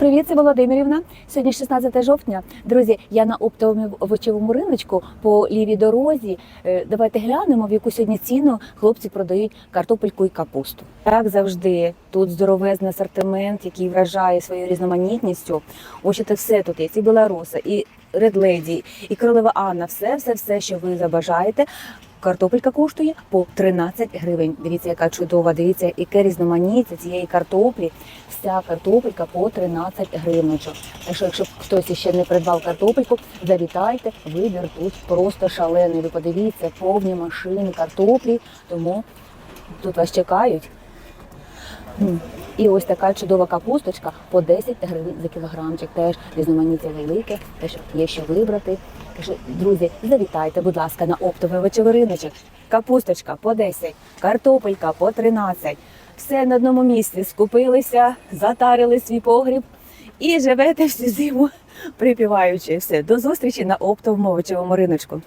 Привіт, це Володимирівна. Сьогодні 16 жовтня. Друзі, я на оптовому овочевому риночку по лівій дорозі. Е, Давайте глянемо, в яку сьогодні ціну хлопці продають картопельку і капусту. Як завжди, тут здоровезний асортимент, який вражає своєю різноманітністю. Бачите, все тут є. І білоруса, і редледі, і королева Анна. Все, все, все, що ви забажаєте. Картопелька коштує по 13 гривень. Дивіться, яка чудова. Дивіться, яке різноманіття цієї картоплі. Вся картопелька по 13 гривночок. Так що, якщо хтось ще не придбав картопельку, завітайте. Вибір тут просто шалений. Ви подивіться, повні машини картоплі, тому тут вас чекають. І ось така чудова капусточка по 10 гривень за кілограмчик. Теж різноманіття велике, теж є що вибрати. Що, друзі, завітайте, будь ласка, на оптовий овочевий риночок. Капусточка по 10, картопелька по 13. Все на одному місці. Скупилися, затарили свій погріб і живете всю зиму припіваючи. Все, до зустрічі на оптовому овочевому риночку.